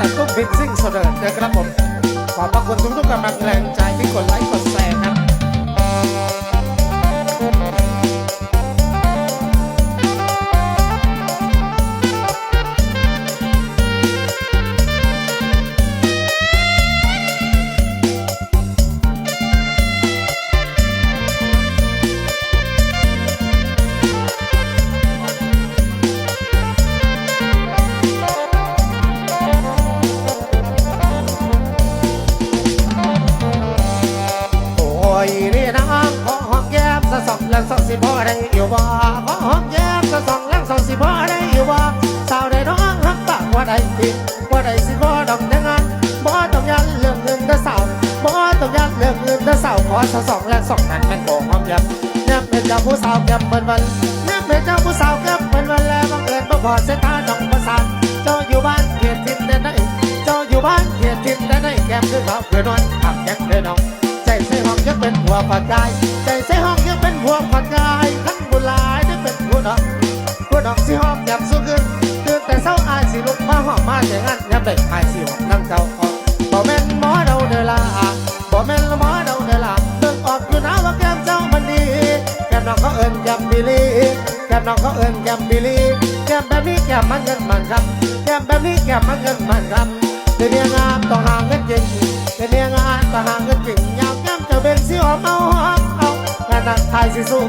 จากตุ้มบินซิ่งเสดิร์ดนะครับผม ขอบพระคุณทุกๆกำลังแรงใจที่กดไลค์กดแชร์ ได้อยู่บ่ขอหอมแก้มสะสองแรงสองสิพ่อได้อยู่บ่สาวได้น้องหักปากว่าได้ติว่าได้สิบ่ดอกแต่งานบ่ต้องยันเรื่องเงินเด้อสาวบ่ต้องยันเรื่องเงินเด้อสาวขอสะสองแรงสองนั้นแม่นโกหอมแก้มแนบเป็นเจ้าผู้สาวแก้มเหมือนวันแนบเป็นเจ้าผู้สาวแก้มเหมือนวันแล้วบังเอิญบ่พอเส้นทางน้องประสานเจ้าอยู่บ้านเขตทินแดนไหนเจ้าอยู่บ้านเขตทินแดนไหนแก้มคือเขาเพื่อนนอนขับยักเด้อน้องใจใส่ห้องยังเป็นหัวผัดกายใจใส่ห้องยังเป็นหัว ดอกสิหองแก้มสู้ขึ้นตื่นแต่เช้าอายสิลุกมาหองมาแต่งานยับได้อายสิหองนั่งเจ้าออกบ่แม่นหมอเดาเดอลาบ่แม่นหมอเดาเดอลาเบิ่งออกอยู่นะว่าแก้มเจ้ามันดี แก้มน้องเขาเอิ้นแก้มบิลีแก้มน้องเขาเอิ้นแก้มบิลีแก้มแบบนี้แก้มมันเงินมันครับแก้มแบบนี้แก้มมันเงินมันครับเป็นเมียงามต้องหาเงินจริงเป็นเมียงามต้องหาเงินจริงยามแก้มเจะเป็นสิหอมเอาหอมเอางานนักไทยสิสู้